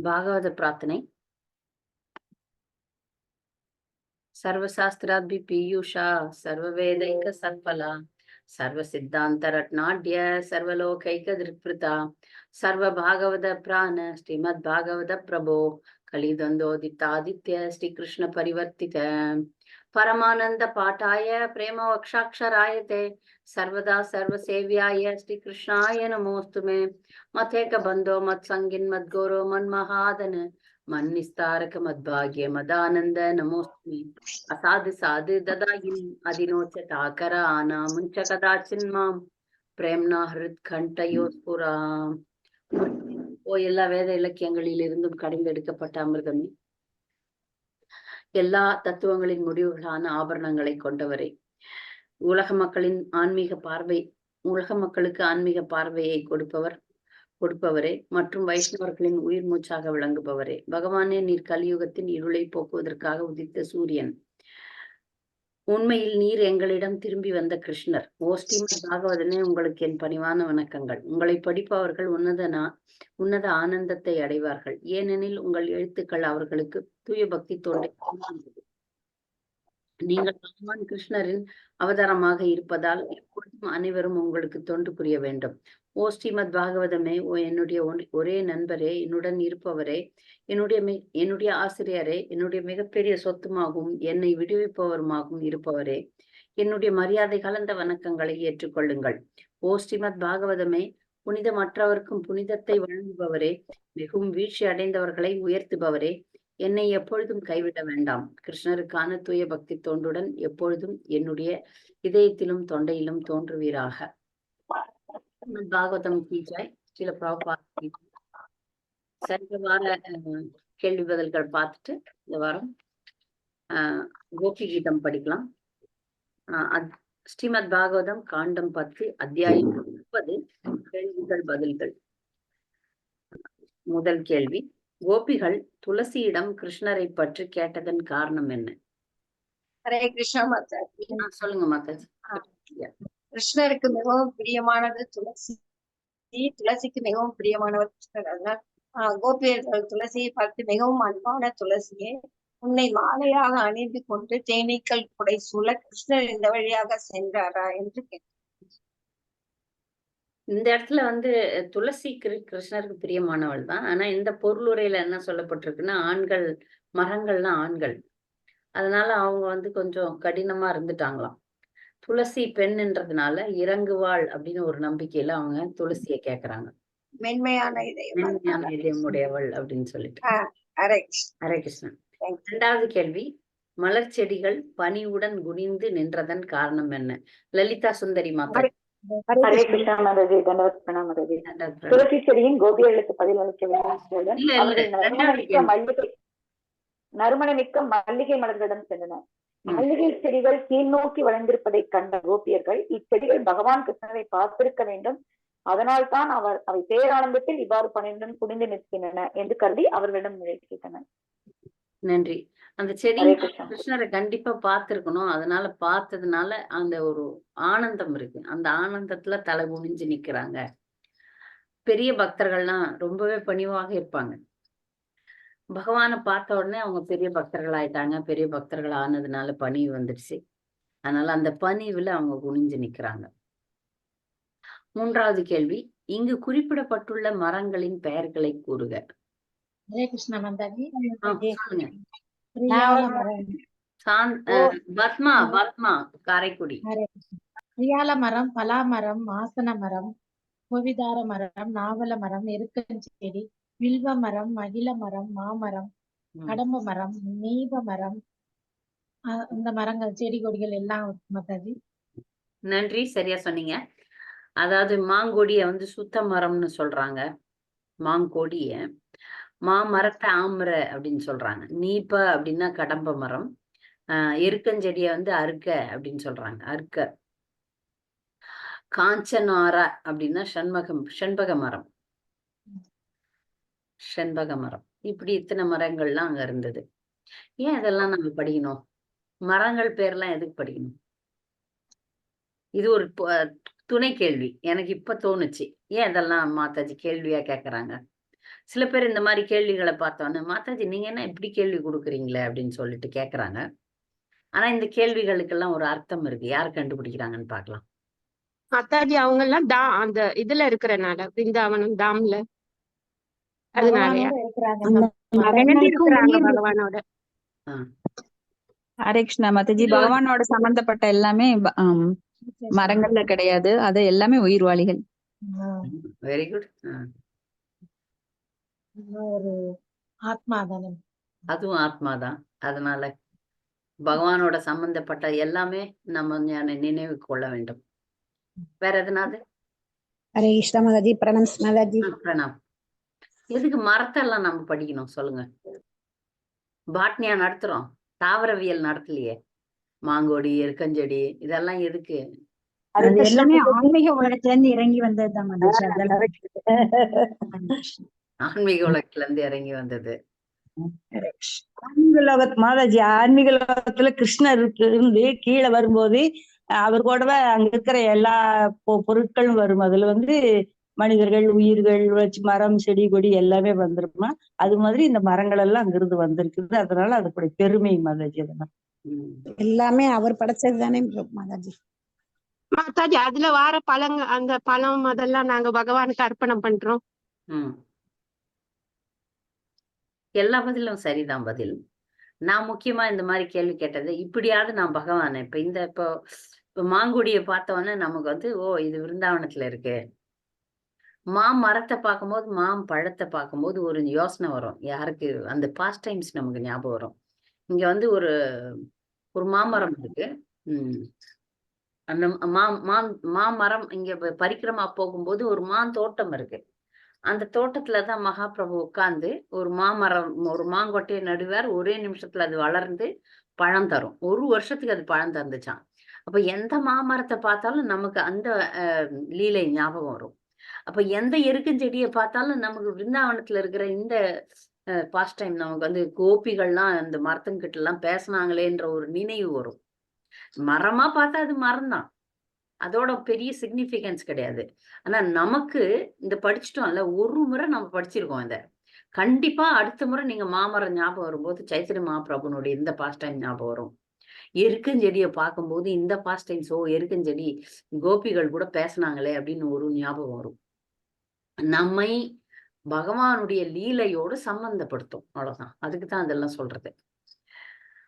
ಭಾಗವತ ಪ್ರಾರ್ಥನೆ. ಸರ್ವಶಾಸ್ತ್ರಾದ್ಭಿ ಪೀಯೂಷ, ಸರ್ವವೇದೈಕ ಸತ್ಫಲ ಸರ್ವ ಸಿದ್ಧಾಂತ ರತ್ನಾಢ್ಯ ಸರ್ವಲೋಕೈಕ ದೃಕ್ಪೃತ ಸರ್ವ ಭಾಗವದ ಪ್ರಾಣ ಶ್ರೀಮದ್ ಭಾಗವತ ಪ್ರಭೋ, ಕಲಿದೊಂದೋದಿತ್ತಾದಿತ್ಯ ಶ್ರೀಕೃಷ್ಣ ಪರಿವರ್ತಿತ. பரமானந்த பாட்டாய பிரேம வக்ஷாட்சராயதே சர்வதா சர்வசேவியாய ஸ்ரீ கிருஷ்ணாய நமோஸ்துமே. மதேக பந்தோ மத் சங்கின் மத் கோரோ மன் மகாதனு மன் நிஸ்தாரக மத்பாகிய மதானந்த நமோஸ்மி அசாது சாது ததாயின் அதினோச்ச தாக்கர ஆனா முஞ்ச கதாச்சின் மாம். பிரேம்னா ஹிருத் கண்டயோஸ்புராம் ஓ எல்லா வேத இலக்கியங்களில் இருந்தும் கடைந்தெடுக்கப்பட்ட அமிர்தமே. எல்லா தத்துவங்களின் முடிவுகளான ஆபரணங்களை கொண்டவரே. உலக மக்களின் ஆன்மீக பார்வை உலக மக்களுக்கு ஆன்மீக பார்வையை கொடுப்பவர் கொடுப்பவரே மற்றும் வைஷ்ணவர்களின் உயிர் மூச்சாக விளங்குபவரே. பகவானே நீர் கலியுகத்தின் இருளை போக்குவதற்காக உதித்த சூரியன். உண்மையில் நீர் எங்களிடம் திரும்பி வந்த கிருஷ்ணர். ஓஸ்டிமத் பாகவதனே உங்களுக்கு என் பணிவான வணக்கங்கள். உங்களை படிப்பவர்கள் உன்னதனா உன்னத ஆனந்தத்தை அடைவார்கள். ஏனெனில் உங்கள் எழுத்துக்கள் அவர்களுக்கு தூய பக்தி தோன்றை நீங்கள் பகவான் கிருஷ்ணரின் அவதாரமாக இருப்பதால் எப்பொழுதும் அனைவரும் உங்களுக்கு தொண்டு புரிய வேண்டும். ஓ ஸ்ரீமத் பாகவதமே ஓ என்னுடைய ஒரே நண்பரே என்னுடன் இருப்பவரே என்னுடைய என்னுடைய ஆசிரியரே என்னுடைய மிகப்பெரிய சொத்துமாகவும் என்னை விடுவிப்பவருமாகவும் இருப்பவரே என்னுடைய மரியாதை கலந்த வணக்கங்களை ஏற்றுக்கொள்ளுங்கள். ஓ ஸ்ரீமத் பாகவதமே புனித மற்றவர்க்கும் புனிதத்தை வழங்குபவரே மிகவும் வீழ்ச்சி அடைந்தவர்களை உயர்த்துபவரே என்னை எப்பொழுதும் கைவிட வேண்டாம். கிருஷ்ணருக்கான தூய பக்தி தோன்றுடன் எப்பொழுதும் என்னுடைய இதயத்திலும் தொண்டையிலும் தோன்றுவீராக. பாகவதம் கீஜாய் சில சென்ற வார கேள்வி பதில்கள் பார்த்துட்டு இந்த வாரம் கோபி கீதம் படிக்கலாம். ஸ்ரீமத் பாகவதம் காண்டம் பத்து அத்தியாயம் முப்பது கேள்விகள் பதில்கள். முதல் கேள்வி கோபிகள் துளசியிடம் கிருஷ்ணரை பற்றி கேட்டதன் காரணம் என்ன? ஹரே கிருஷ்ணா சொல்லுங்க மாதாஜி கிருஷ்ணருக்கு மிகவும் பிரியமானது துளசி துளசிக்கு மிகவும் பிரியமானவர் கிருஷ்ணர். அதனால் ஆஹ் கோபியர்கள் துளசியை பார்த்து மிகவும் அன்பான துளசியே உன்னை மாலையாக அணிந்து கொண்டு தேனீக்கள் குடை சூழ கிருஷ்ணர் இந்த வழியாக சென்றாரா என்று கேட்டார் இந்த இடத்துல வந்து துளசி கிருஷ்ணருக்கு பிரியமானவள் தான். ஆனா இந்த பொருளுரையில என்ன சொல்லப்பட்டிருக்குன்னா ஆண்கள் மரங்கள்லாம் ஆண்கள். அதனால அவங்க வந்து கொஞ்சம் கடினமா இருந்துட்டாங்களாம். துளசி பெண்ன்றதுனால இறங்குவாள் அப்படின்னு ஒரு நம்பிக்கையில அவங்க துளசிய கேக்குறாங்க. மென்மையான இதயம். மென்மையான இதயம் உடையவள் அப்படின்னு சொல்லிட்டு. ஹரே கிருஷ்ணன். இரண்டாவது கேள்வி மலர் செடிகள் பனிவுடன் குனிந்து நின்றதன் காரணம் என்ன? லலிதா சுந்தரி மாதா துளசி செடியின் கோபிகளுக்கு பதில் அளிக்க மல்லிகை நறுமணமிக்க மல்லிகை மலர்களிடம் சென்றனர். மல்லிகை செடிகள் கீழ் நோக்கி வளர்ந்திருப்பதை கண்ட கோபியர்கள் இச்செடிகள் பகவான் கிருஷ்ணரை பார்த்திருக்க வேண்டும். அதனால் தான் அவர் அவை பேரானந்தத்தில் இவ்வாறு பணியுடன் குடிந்து நிற்கின்றன என்று கருதி அவர்களிடம் கேட்டனர் நன்றி. அந்த செடி கிருஷ்ணரை கண்டிப்பா பார்த்திருக்கணும். அதனால பார்த்ததுனால அந்த ஒரு ஆனந்தம் இருக்கு. அந்த ஆனந்தத்துல தலை குனிஞ்சு நிக்கிறாங்க. பெரிய பக்தர்கள்லாம் ரொம்பவே பணிவாக இருப்பாங்க. பகவானை பார்த்த உடனே அவங்க பெரிய பக்தர்கள் ஆயிட்டாங்க பெரிய பக்தர்கள் ஆனதுனால பனி வந்துடுச்சு. அதனால அந்த பணிவுல அவங்க குனிஞ்சு நிக்கிறாங்க. மூன்றாவது கேள்வி இங்கு குறிப்பிடப்பட்டுள்ள மரங்களின் பெயர்களை கூறுக. பத்மா பத்மா காரைக்குடி. பிரியால மரம் பலா மரம் ஆசன மரம் கோவிதார மரம் நாவல மரம் எருக்கஞ்செடி வில்வ மரம் மகிழ மரம் மாமரம் கடம்ப மரம் நீப மரம் இந்த மரங்கள் செடி கொடிகள் எல்லாம் மாதாஜி நன்றி சரியா சொன்னீங்க. அதாவது மாங்கொடிய வந்து சுத்த மரம்னு சொல்றாங்க. மாங்கொடிய. மாமரத்தை ஆமர அப்படின்னு சொல்றாங்க. நீப்ப அப்படின்னா கடம்ப மரம். ஆஹ் எருக்கஞ்செடிய வந்து அறுக்க அப்படின்னு சொல்றாங்க. அறுக்க. காஞ்சனாரா அப்படின்னா ஷண்மகம் ஷண்பக மரம். செண்பக மரம். இப்படி இத்தனை மரங்கள்லாம் அங்க இருந்தது. ஏன் இதெல்லாம் நம்ம படிக்கணும்? மரங்கள் பேர்லாம் எதுக்கு படிக்கணும்? இது ஒரு துணை கேள்வி. எனக்கு இப்ப தோணுச்சு. ஏன் இதெல்லாம் மாதாஜி கேள்வியா கேக்குறாங்க? சில பேர் இந்த மாதிரி கேள்விகளை பார்த்தோன்னு மாதாஜி நீங்க என்ன இப்படி கேள்வி கொடுக்குறீங்களே? அப்படின்னு சொல்லிட்டு கேக்குறாங்க. ஆனா இந்த கேள்விகளுக்கெல்லாம் ஒரு அர்த்தம் இருக்கு. யார் கண்டுபிடிக்கிறாங்கன்னு பார்க்கலாம். மாதாஜி அவங்க எல்லாம் தா அந்த இதுல இருக்கிறனால பிருந்தாவனம் தாம்ல. அதனாலயா? பகவானோட. ஹரே கிருஷ்ணா ஒரு- பகவானோட சம்பந்தப்பட்ட எல்லாமே மரங்கள்ல கிடையாது. அது எல்லாமே உயிர்வாளிகள். வெரி குட் ஒரு ஆத்மா தானே அதுவும் ஆத்மாதான். அதனால பகவானோட சம்பந்தப்பட்ட எல்லாமே நம்ம நினைவு கொள்ள வேண்டும். வேற எதனாவது? ஹரே கிருஷ்ணா மாதாஜி பிரணம்ஸ் மாதாஜி பிரணாம். எதுக்கு மரத்தை எல்லாம் நம்ம படிக்கணும்? சொல்லுங்க. பாட்னியா நடத்துறோம். தாவரவியல் நடத்தலையே. மாங்கொடி எருக்கஞ்செடி இதெல்லாம் எதுக்கு? எல்லாமே. ஆன்மீக உலகத்துல இருந்து இறங்கி வந்ததுதான் ஆன்மீக உலகத்துல இருந்து இறங்கி வந்தது. ஆன்மீக லோகத் மாதாஜி ஆன்மீக லோகத்துல கிருஷ்ணர் இருந்து கீழே வரும்போது அவர் கூடவே அங்க இருக்கிற எல்லா பொருட்களும் வரும். அதுல வந்து மனிதர்கள் உயிர்கள் வச்சு மரம் செடி கொடி எல்லாமே வந்துருமா அது மாதிரி இந்த மரங்கள் எல்லாம் அங்கிருந்து வந்திருக்குது. அதனால அதுக்குடைய பெருமை மாதாஜி அதெல்லாம். எல்லாமே அவர் படைச்சது தானே மாதாஜி. மாதாஜி அதுல வார பழங்க அந்த பழம் அதெல்லாம் நாங்க பகவானுக்கு அர்ப்பணம் பண்றோம். எல்லா பதிலும் சரிதான் பதில். நான் முக்கியமா இந்த மாதிரி கேள்வி கேட்டது இப்படியாவது நான் பகவானை இப்ப இந்த இப்போ இப்போ மாங்குடியை பார்த்தோன்னே நமக்கு வந்து ஓ இது விருந்தாவனத்துல இருக்கு. மாம் மரத்தை பார்க்கும்போது மாம் பழத்தை பார்க்கும்போது ஒரு யோசனை வரும். யாருக்கு அந்த பாஸ்ட் டைம்ஸ் நமக்கு ஞாபகம் வரும். இங்க வந்து ஒரு ஒரு மாமரம் இருக்கு. உம் அந்த மா மா மாமரம் இங்க பரிக்கிரமா போகும்போது ஒரு மான் தோட்டம் இருக்கு. அந்த தோட்டத்துல தான் மகாபிரபு உட்கார்ந்து ஒரு மாமரம் ஒரு மாங்கொட்டையை நடுவார். ஒரே நிமிஷத்துல அது வளர்ந்து பழம் தரும். ஒரு வருஷத்துக்கு அது பழம் தந்துச்சான் அப்ப எந்த மாமரத்தை பார்த்தாலும் நமக்கு அந்த அஹ், லீலை ஞாபகம் வரும். அப்ப எந்த எருக்கஞ்செடியை பார்த்தாலும் நமக்கு பிருந்தாவனத்துல இருக்கிற இந்த பாஸ்ட் டைம் நமக்கு வந்து கோபிகள்லாம் அந்த மரத்துங்கிட்ட எல்லாம் பேசினாங்களேன்ற ஒரு நினைவு வரும். மரமா பார்த்தா அது மரம்தான் அதோட பெரிய சிக்னிஃபிகன்ஸ் கிடையாது. ஆனா நமக்கு இந்த படிச்சிட்டோம்ல ஒரு முறை நம்ம படிச்சிருக்கோம் இந்த கண்டிப்பா அடுத்த முறை நீங்க மாமரம் ஞாபகம் வரும்போது சைத்திரி மகாபிரபுனுடைய இந்த பாஸ்ட் டைம் ஞாபகம் வரும். எருக்கஞ்செடியை பார்க்கும்போது இந்த பாஸ்ட் டைம் சோ எருக்கஞ்செடி கோபிகள் கூட பேசுனாங்களே அப்படின்னு ஒரு ஞாபகம் வரும். நம்மை பகவானுடைய லீலையோடு சம்பந்தப்படுத்தும். அவ்வளவுதான். அதுக்கு தான் அதெல்லாம் சொல்றது.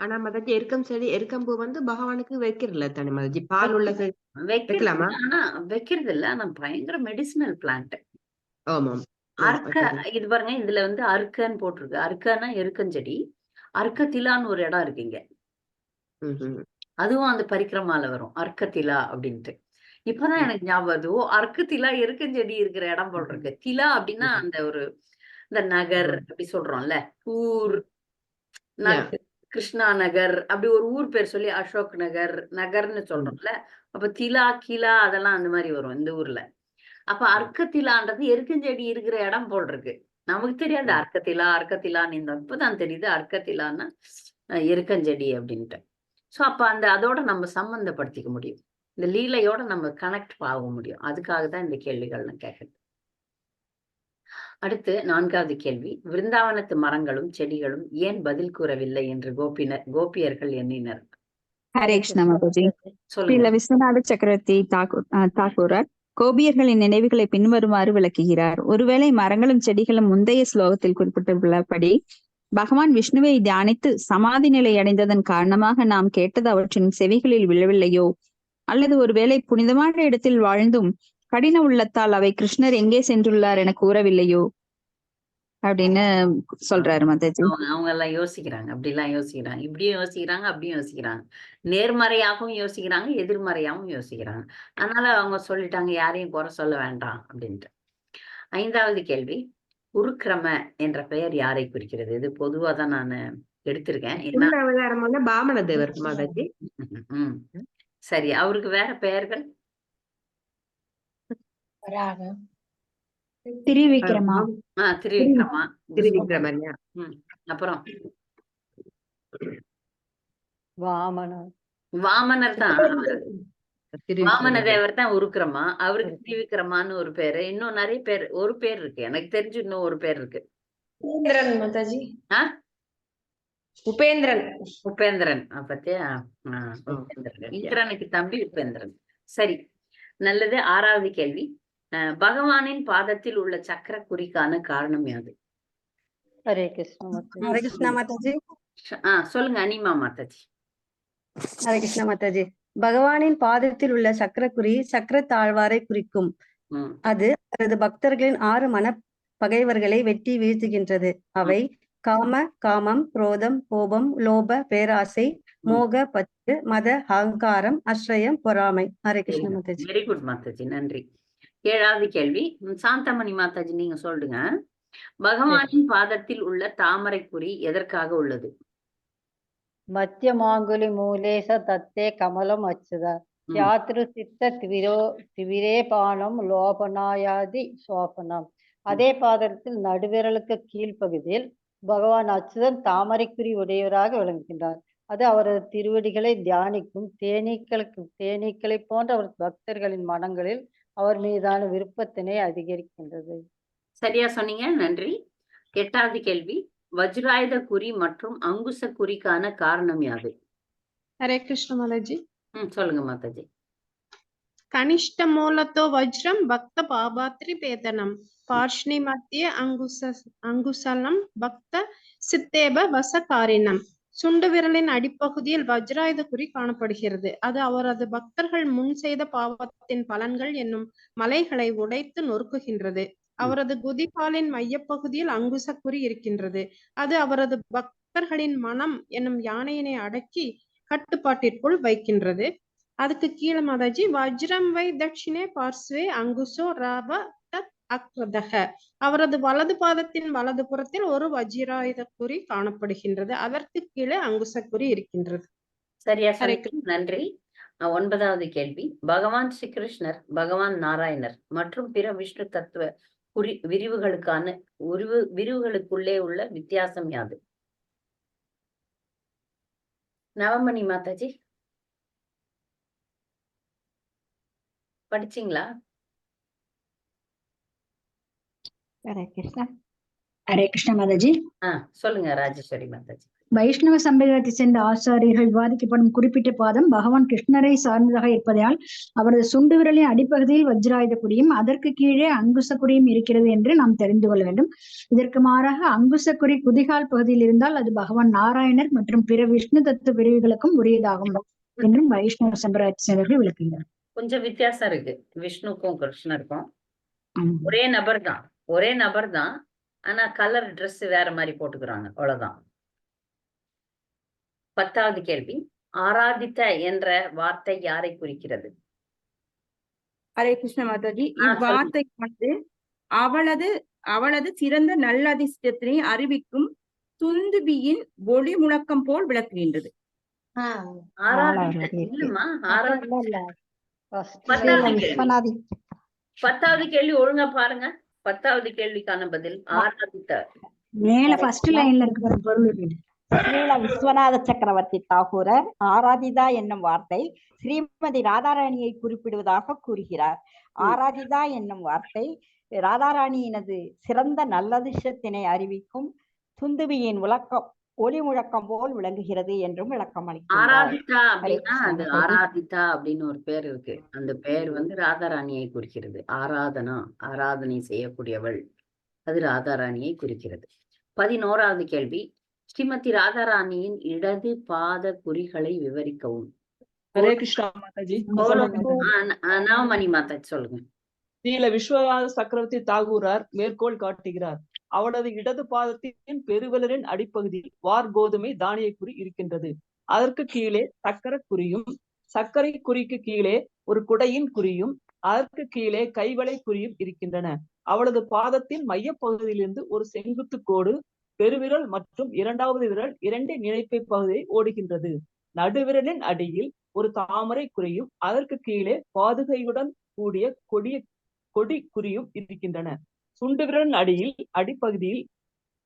ஆனா மதாஜி எருக்கம் செடி எருக்கம்பூ வந்து பகவானுக்கு வைக்கிறல தானே மதாஜி. பால் உள்ள வைக்கலாமா? ஆனா வைக்கிறது இல்ல ஆனா பயங்கர மெடிசினல் பிளான்ட் ஆமாம் அர்க்க இது பாருங்க இதுல வந்து அர்க்கன்னு போட்டிருக்கு. அர்க்கன்னா எருக்கஞ்செடி. அர்க்கத்திலான்னு ஒரு இடம் இருக்கு இங்க. அதுவும் அந்த பரிக்கிரமால வரும். அர்க்கத்திலா அப்படின்ட்டு. இப்பதான் எனக்கு ஞாபகம் ஓ அர்க்கத்திலா எருக்கஞ்செடி இருக்கிற இடம் போல் இருக்கு. திலா அப்படின்னா. அந்த ஒரு இந்த நகர் அப்படி சொல்றோம்ல. ஊர் கிருஷ்ணா நகர் அப்படி ஒரு ஊர் பேர் சொல்லி அசோக் நகர் நகர்னு சொல்றோம்ல. அப்ப திலா கிலா அதெல்லாம் அந்த மாதிரி வரும் இந்த ஊர்ல. அப்ப அர்க்கத்திலான்றது எருக்கஞ்செடி இருக்கிற இடம் போல் இருக்கு. நமக்கு தெரியாது. அர்க்கத்திலா அர்க்கத்திலான்னு இந்த இப்பதான் தெரியுது அர்க்கத்திலான்னா எருக்கஞ்செடி அப்படின்ட்டு. சோ அப்ப அந்த அதோட நம்ம சம்பந்தப்படுத்திக்க முடியும். இந்த லீலையோட நம்ம கனெக்ட் ஆக முடியும். அதுக்காக தான் இந்த கேள்விகள் நான் கேட்கறது. அடுத்து நான்காவது கேள்வி. விருந்தாவனத்து மரங்களும் செடிகளும் ஏன் பதில் கூறவில்லை? என்று கோபினர் கோபியர்கள் எண்ணினர். ஹரே கிருஷ்ணா மாதாஜி. சொல்லுங்க. ஸ்ரீல விஸ்வநாத சக்கரவர்த்தி தாக்கூர் தாக்கூரர் கோபியர்களின் நினைவுகளை பின்வருமாறு விளக்குகிறார். ஒருவேளை மரங்களும் செடிகளும் முந்தைய ஸ்லோகத்தில் குறிப்பிட்டுள்ளபடி பகவான் விஷ்ணுவை தியானித்து சமாதி நிலை அடைந்ததன் காரணமாக நாம் கேட்டது அவற்றின் செவிகளில் விழவில்லையோ? அல்லது ஒருவேளை புனிதமான இடத்தில் வாழ்ந்தும் கடின உள்ளத்தால் அவை கிருஷ்ணர் எங்கே சென்றுள்ளார் என கூறவில்லையோ? அப்படின்னு சொல்றாரு மதஜி. அவங்க எல்லாம் யோசிக்கிறாங்க. அப்படி எல்லாம் யோசிக்கிறாங்க. இப்படியும் யோசிக்கிறாங்க அப்படியும் யோசிக்கிறாங்க. நேர்மறையாகவும் யோசிக்கிறாங்க எதிர்மறையாகவும் யோசிக்கிறாங்க. அதனால அவங்க சொல்லிட்டாங்க யாரையும் குறை சொல்ல வேண்டாம் அப்படின்ட்டு. ஐந்தாவது கேள்வி. உருக்கிரம என்ற பெயர் யாரை குறிக்கிறது? இது பொதுவா தான் நான் எடுத்திருக்கேன். என்ன பாமன தேவர் மாதாஜி சரி அவருக்கு வேற பெயர்கள்? திருவிக்ரமா? ஆஹ் திருவிக்ரமா. திருவிக்ரமன்யா. அப்புறம்? வாமனர். வாமனர். தான் வாமன தேவர் தான் உருக்கிரமா அவருக்கு திரிவிக்ரமான்னு ஒரு பேரு. இன்னும் நிறைய பேர் ஒரு பேர் இருக்கு. எனக்கு தெரிஞ்சு இன்னும் ஒரு பேர் இருக்கு. உபேந்திரன் மாதாஜி? உபேந்திரன். பத்தியா? உபேந்திரன். இந்திரனுக்கு தம்பி உபேந்திரன். சரி. நல்லது. ஆறாவது கேள்வி. பகவானின் பாதத்தில் உள்ள சக்கர குறிக்கான காரணம் யாது? ஹரே கிருஷ்ண மாதாஜி. ஹரே கிருஷ்ணா மாதாஜி. ஆ சொல்லுங்க. அனிமா மாதாஜி. ஹரே கிருஷ்ணா மாதாஜி. பகவானின் பாதத்தில் உள்ள சக்கரக்குறி சக்கர தாழ்வாரை குறிக்கும். அது அவரது பக்தர்களின் ஆறு மன பகைவர்களை வெட்டி வீழ்த்துகின்றது. அவை காம காமம் குரோதம் கோபம் லோப பேராசை மோக பற்று மத அகங்காரம் அஸ்ரயம் பொறாமை. ஹரே கிருஷ்ண மாதாஜி. வெரி குட் மாதாஜி. நன்றி. ஏழாவது கேள்வி. சாந்தமணி மாதாஜி நீங்க சொல்லுங்க. பகவானின் பாதத்தில் உள்ள தாமரை குறி எதற்காக உள்ளது? மத்தியமாங்குலி மூலேச தத்தே கமலம் அச்சுத. ம். யாத்ரு சித்த திவிரோ திவிரே பானம் லோபனாயாதி சோபனம். அதே பாதத்தில் நடுவிரலுக்கு கீழ்ப்பகுதியில் பகவான் அச்சுதன் தாமரைக்குறி உடையவராக விளங்குகின்றார். அது அவரது திருவடிகளை தியானிக்கும் தேனீக்களுக்கு தேனீக்களை போன்ற அவர் பக்தர்களின் மனங்களில் அவர் மீதான விருப்பத்தினை அதிகரிக்கின்றது. சரியா சொன்னீங்க. நன்றி. எட்டாவது கேள்வி. வஜ்ராயுத குறி மற்றும் அங்குச குறிக்கான காரணம் யாது హరే కృష్ణ మాతాజీ ம் சொல்லுங்க மாதாஜி కనిష్ట మూలతో వజ్రం భక్త పాపాత్రి పేతనం పార్ష్ణి మధ్య అంగుస அங்குசலம் பக்த சித்தேப வசகாரினம் சுண்டு விரலின் அடிப்பகுதியில் வஜ்ராயுத குறி காணப்படுகிறது அது அவரது பக்தர்கள் முன் செய்த பாவத்தின் பலன்கள் என்னும் மலைகளை உடைத்து நொறுக்குகின்றது அவரது குதிகாலின் மையப்பகுதியில் அங்குச குறி இருக்கின்றது. அது அவரது பக்தர்களின் மனம் என்னும் யானையினை அடக்கி கட்டுப்பாட்டிற்குள் வைக்கின்றது. அதுக்கு கீழே மாதாஜி வஜ்ரம் வை தட்சிணே பார்ஸ்வே அங்குசோ ராப தத் அக்ரதக. அவரது வலது பாதத்தின் வலது புறத்தில் ஒரு வஜ்ராயுத குறி காணப்படுகின்றது. அதற்கு கீழே அங்குச குறி இருக்கின்றது. சரியா சொன்னீங்க. நன்றி. ஒன்பதாவது கேள்வி. பகவான் ஸ்ரீ கிருஷ்ணர் பகவான் நாராயணர் மற்றும் பிற விஷ்ணு தத்துவ குறி விரிவுகளுக்கான உருவு விரிவுகளுக்குள்ளே உள்ள வித்தியாசம் யாது? நவமணி மாதாஜி. படிச்சீங்களா? ஹரே கிருஷ்ணா. ஹரே கிருஷ்ணா மாதாஜி. ஆ சொல்லுங்க ராஜேஸ்வரி மாதாஜி. வைஷ்ணவ சம்பிரதாயத்தை சேர்ந்த ஆச்சாரியர்கள் விவாதிக்கப்படும் குறிப்பிட்ட பாதம் பகவான் கிருஷ்ணரை சார்ந்ததாக இருப்பதால் அவரது சுண்டு விரலின் அடிப்பகுதியில் வஜ்ராயுத குறியும் அதற்கு கீழே அங்குச குறியும் இருக்கிறது என்று நாம் தெரிந்து கொள்ள வேண்டும். இதற்கு மாறாக அங்குச குறி குதிகால் பகுதியில் இருந்தால் அது பகவான் நாராயணர் மற்றும் பிற விஷ்ணு தத்துவ பிரிவுகளுக்கும் உரியதாகும் என்றும் வைஷ்ணவ சம்பிரதாயத்தை சேர்ந்தவர்கள் விளக்குகிறார் கொஞ்சம் வித்தியாசம் இருக்கு. விஷ்ணுக்கும் கிருஷ்ணருக்கும். ஒரே நபர் தான் ஒரே நபர் தான் ஆனா கலர் Dress வேற மாதிரி போட்டுக்கிறாங்க. அவ்வளவுதான். பத்தாவது கேள்வி ஆராதித்த என்ற வார்த்தை யாரை குறிக்கிறது? ஹரே கிருஷ்ண மாதாஜி. இவ்வார்த்தை வந்து அவளது அவளது சிறந்த நல்லதிர்ஷ்டத்தினை அறிவிக்கும் துந்துபியின் ஒளி முழக்கம் போல் விளக்குகின்றது. பத்தாவது கேள்வி. ஒழுங்கா பாருங்க. பத்தாவது கேள்விக்கான பதில் ஆராதித்த. மேல ஃபர்ஸ்ட் லைன்ல இருக்கு பாருங்க, பொருள் இருக்கு. ஸ்ரீல விஸ்வநாத சக்கரவர்த்தி தாகூரர் ஆராதிதா என்னும் வார்த்தை ஸ்ரீமதி ராதாராணியை குறிப்பிடுவதாக கூறுகிறார். ஆராதிதா என்னும் வார்த்தை ராதாராணியினது சிறந்த நல்லதிர்ஷ்டத்தினை அறிவிக்கும் துந்துபியின் விளக்கம் ஒளி முழக்கம் போல் விளங்குகிறது என்றும் விளக்கம் ஆராதித்தா அப்படின்னா அது. ஆராதித்தா அப்படின்னு ஒரு பேர் இருக்கு. அந்த பேர் வந்து ராதாராணியை குறிக்கிறது. ஆராதனா ஆராதனை செய்யக்கூடியவள். அது ராதாராணியை குறிக்கிறது. பதினோராவது கேள்வி. ஸ்ரீமதி ராதாராணியின் இடது பாத குறிகளை விவரிக்கவும். ஹரே கிருஷ்ணா மாதாஜி. ஆ, ந- ஆ, நவமணி மாதா சொல்லுங்க. ஸ்ரீல விஸ்வநாத சக்கரவர்த்தி தாகூரார் மேற்கோள் காட்டுகிறார். அவளது இடது பாதத்தின் பெருவிரலின் அடிப்பகுதியில் வார் கோதுமை தானிய குறி இருக்கின்றது. அதற்கு கீழே சக்கர குறியும் சர்க்கரை குறிக்கு கீழே ஒரு குடையின் குறியும் அதற்கு கீழே கைவளை குறியும் இருக்கின்றன. அவளது பாதத்தின் மையப்பகுதியிலிருந்து ஒரு செங்குத்து கோடு பெருவிரல் மற்றும் இரண்டாவது விரல் இரண்டின் இணைப்பை பகுதியை ஓடுகின்றது. நடுவிரலின் அடியில் ஒரு தாமரை குறியும் அதற்கு கீழே பாதுகையுடன் கூடிய கொடிய கொடி குறியும் இருக்கின்றன. சுண்டு விரலின் அடியில் அடிப்பகுதியில்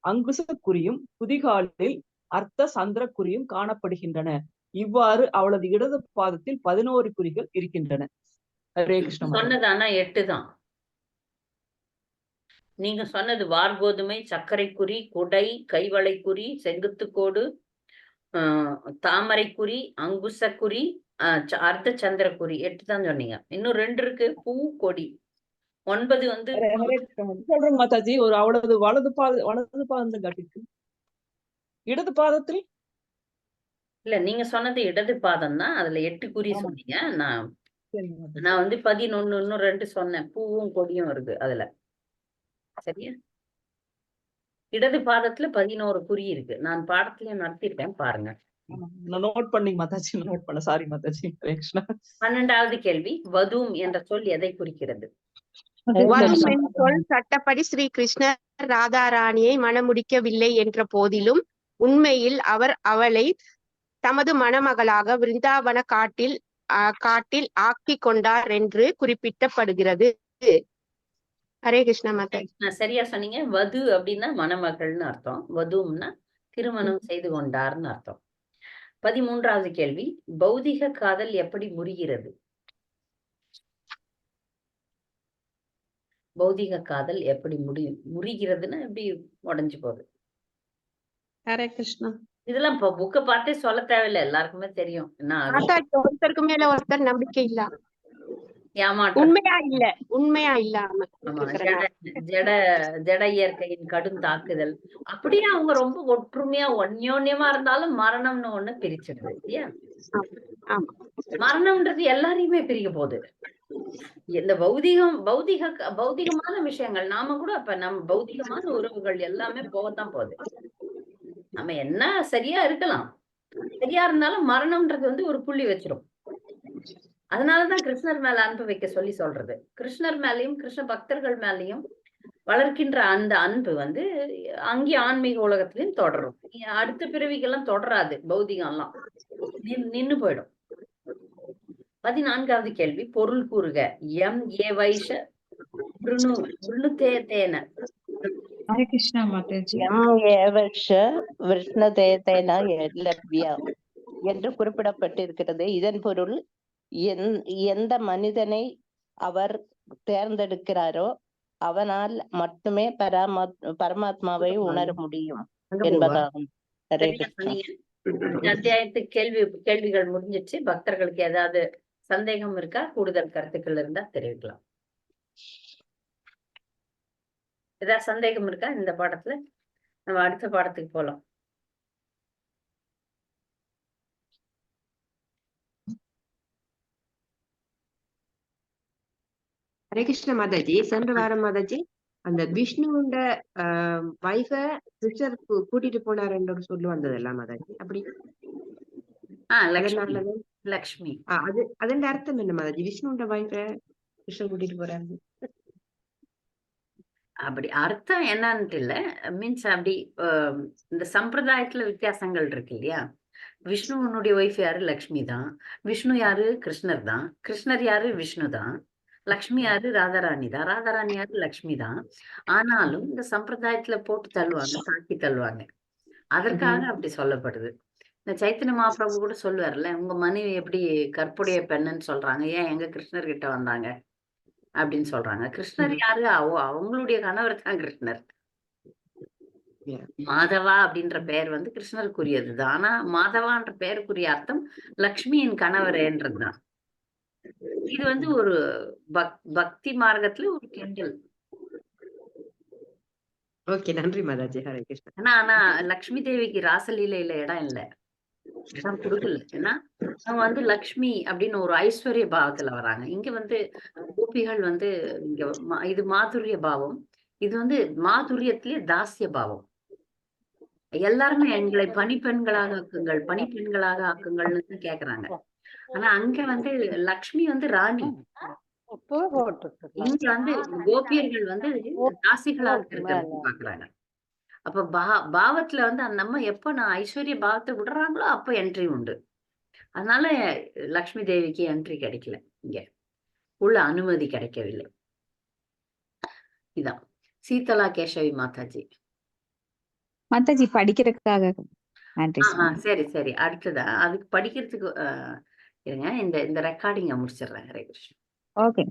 அங்குச குறியும் குதிகாலில் அர்த்த சந்திர குறியும் காணப்படுகின்றன. இவ்வாறு அவளது இடது பாதத்தில் பதினோரு குறிகள் இருக்கின்றன. ஹரே கிருஷ்ண மாதா சொன்னது ஆனா எட்டு தான் நீங்க சொன்னது வார்கோதுமை சர்க்கரை குறி குடை கைவளை குறி செங்குத்துக்கோடு ஆஹ் தாமரை குறி அங்குச குறி ஆஹ் ச- அர்த்த சந்திர குறி எட்டு தான் சொன்னீங்க. இன்னும் ரெண்டு இருக்கு. பூ கொடி. ஒன்பது வந்து. சொல்றேன் மாதாஜி. ஒரு அவளது வலது பாத வலது பாதம் காட்டிருக்கு இடது பாதத்தில்? இல்ல நீங்க சொன்னது இடது பாதம் தான். அதுல எட்டு குறி. சொன்னீங்க. நான். நான் வந்து பதினொன்னு இன்னும் ரெண்டு சொன்னேன். பூவும் கொடியும் இருக்கு அதுல. சரியா? இடது பாதத்துல பதினோரு குறி இருக்கு. நான் பாடத்திலயும் நடத்திருக்கேன் பாருங்க. நோட் பண்ணீங்க மாதாஜி நோட் பண்ண. சாரி மாதாஜி பன்னெண்டாவது கேள்வி வதூம் என்ற சொல் எதை குறிக்கிறது? சொல்? சட்டப்படி ஸ்ரீ கிருஷ்ணர் ராதாராணியை மணமுடிக்கவில்லை என்ற போதிலும் உண்மையில் அவர் அவளை தமது மணமகளாக விருந்தாவன காட்டில் ஆஹ் காட்டில் ஆக்கி கொண்டார் என்று குறிப்பிட்டப்படுகிறது. ஹரே கிருஷ்ணா மாதா. சரியா சொன்னீங்க. வது அப்படின்னா மணமகள்னு அர்த்தம். வதூம்னா திருமணம் செய்து கொண்டார்னு அர்த்தம். பதிமூன்றாவது கேள்வி. பௌதிக காதல் எப்படி முறிகிறது? பௌதிக காதல் எப்படி முடி முறிகிறதுன்னா எப்படி உடைஞ்சு போகுது? ஹரே கிருஷ்ணா. இதெல்லாம் இப்போ புக்கை பார்த்தே சொல்ல தேவையில்லை. எல்லாருக்குமே தெரியும். ஒருத்தருக்கு மேல ஒருத்தர் நம்பிக்கை இல்ல. உண்மையா இல்ல உண்மையா இல்லாம. ஜட ஜட இயற்கையின் கடும் தாக்குதல். அப்படியே அவங்க ரொம்ப ஒற்றுமையா ஒன்யோன்யமா இருந்தாலும் மரணம்னு ஒண்ணு பிரிச்சிடுது இல்லையா? மரணம்ன்றது எல்லாரையுமே பிரிக்க போகுது. இந்த பௌதிகம் பௌதிக பௌதிகமான விஷயங்கள் நாம கூட இப்ப நம்ம பௌதிகமான உறவுகள் எல்லாமே போகத்தான் போகுது. நம்ம என்ன சரியா இருக்கலாம். சரியா இருந்தாலும் மரணம்ன்றது வந்து ஒரு புள்ளி வச்சிரும். அதனாலதான் கிருஷ்ணர் மேல அன்பு வைக்க சொல்லி சொல்றது. கிருஷ்ணர் மேலயும் கிருஷ்ண பக்தர்கள் மேலயும் வளர்க்கின்ற அந்த அன்பு வந்து அங்கே ஆன்மீக உலகத்திலயும் தொடரும். அடுத்த பிறவிக்கெல்லாம் தொடராது பௌதிகம்லாம். நின்- நின்னு போயிடும். பதினான்காவது கேள்வி பொருள் கூறுக. எம் ஏ வைஷ தேன ஹரே கிருஷ்ணா மாதாஜி. விஷ்ணுதேதேன லவ்யா என்று குறிப்பிடப்பட்டிருக்கிறது. இதன் பொருள் எந்த மனிதனை அவர் தேர்ந்தெடுக்கிறாரோ அவனால் மட்டுமே பரமாத் பரமாத்மாவை உணர முடியும்? என்பதாகும். அத்தியாயத்துக்கு கேள்வி கேள்விகள் முடிஞ்சிச்சு பக்தர்களுக்கு ஏதாவது சந்தேகம் இருக்கா? கூடுதல் கருத்துக்கள் இருந்தா தெரிவிக்கலாம். ஏதாவது சந்தேகம் இருக்கா இந்த பாடத்துல? நம்ம அடுத்த பாடத்துக்கு போலாம். ஹரே கிருஷ்ண மாதாஜி. சென்ற வாரம் மாதாஜி அந்த விஷ்ணுவோட வைஃப சிஸ்டர் கூட்டிட்டு போனாருன்ற ஒரு சொல்லு வந்ததல்ல மாதாஜி? அப்படி? லக்ஷ்மி. அது அதன் அர்த்தம் என்ன மாதாஜி? விஷ்ணுவோட வைஃப கிருஷ்ணன் கூட்டிட்டு போறாரு அப்படி. அர்த்தம் என்னன்ட்டு இல்ல. மீன்ஸ் அப்படி இந்த சம்பிரதாயத்துல வித்தியாசங்கள் இருக்கு இல்லையா? விஷ்ணுவனுடைய ஒய்ஃப் யாரு? லக்ஷ்மி தான். விஷ்ணு யாரு? கிருஷ்ணர் தான். கிருஷ்ணர் யாரு? விஷ்ணு தான். லக்ஷ்மி யாரு? ராதாராணி தான். ராதாராணி யாரு? லக்ஷ்மி தான். ஆனாலும் இந்த சம்பிரதாயத்துல போட்டு தள்ளுவாங்க தாக்கி தள்ளுவாங்க. அதற்காக அப்படி சொல்லப்படுது. இந்த சைத்தன்ய மகாபிரபு கூட சொல்லுவார்ல உங்க மனைவி எப்படி கற்புடைய பெண்ணுன்னு சொல்றாங்க. ஏன் எங்க கிருஷ்ணர் கிட்ட வந்தாங்க? அப்படின்னு சொல்றாங்க. கிருஷ்ணர் யாரு? அவ அவங்களுடைய கணவர் தான் கிருஷ்ணர். மாதவா அப்படின்ற பெயர் வந்து கிருஷ்ணருக்குரியதுதான் ஆனா மாதவான்ற பெயருக்குரிய அர்த்தம் லக்ஷ்மியின் கணவரேன்றதுதான் இது வந்து ஒரு பக் பக்தி மார்க்கத்துல ஒரு கிண்டல். ஓகே நன்றி மாதாஜி. ஹரே கிருஷ்ணா. ஆனா ஆனா லக்ஷ்மி தேவிக்கு ராசலீலையில இடம் இல்ல. இடம் கொடுக்கல. ஏன்னா அவங்க வந்து லக்ஷ்மி அப்படின்னு ஒரு ஐஸ்வர்ய பாவத்துல வராங்க. இங்க வந்து கோபிகள் வந்து இங்க இது மாதுரிய பாவம். இது வந்து மாதுரியத்திலே தாசிய பாவம். எல்லாருமே எங்களை பணிப்பெண்களாக ஆக்குங்கள் பணிப்பெண்களாக ஆக்குங்கள்னு கேக்குறாங்க. ஆனா அங்க வந்து லக்ஷ்மி வந்து ராணி. இங்க வந்து கோபியர்கள் வந்து தாசிகளாக இருக்கிறது பாக்குறாங்க. அப்ப பா பாவத்துல வந்து அந்த அம்மா எப்ப நான் ஐஸ்வர்ய பாவத்தை விடுறாங்களோ அப்ப என்ட்ரி உண்டு. அதனால லக்ஷ்மி தேவிக்கு என்ட்ரி கிடைக்கல இங்க. உள்ள அனுமதி கிடைக்கவில்லை. இதான். சீதலா கேசவி மாதாஜி. மாதாஜி படிக்கிறதுக்காக ஆஹா சரி சரி. அடுத்ததா? அதுக்கு படிக்கிறதுக்கு அஹ், இருங்க. இந்த இந்த ரெக்கார்டிங்க முடிச்சிடுறேன். ஹரே கிருஷ்ணன் ஓகே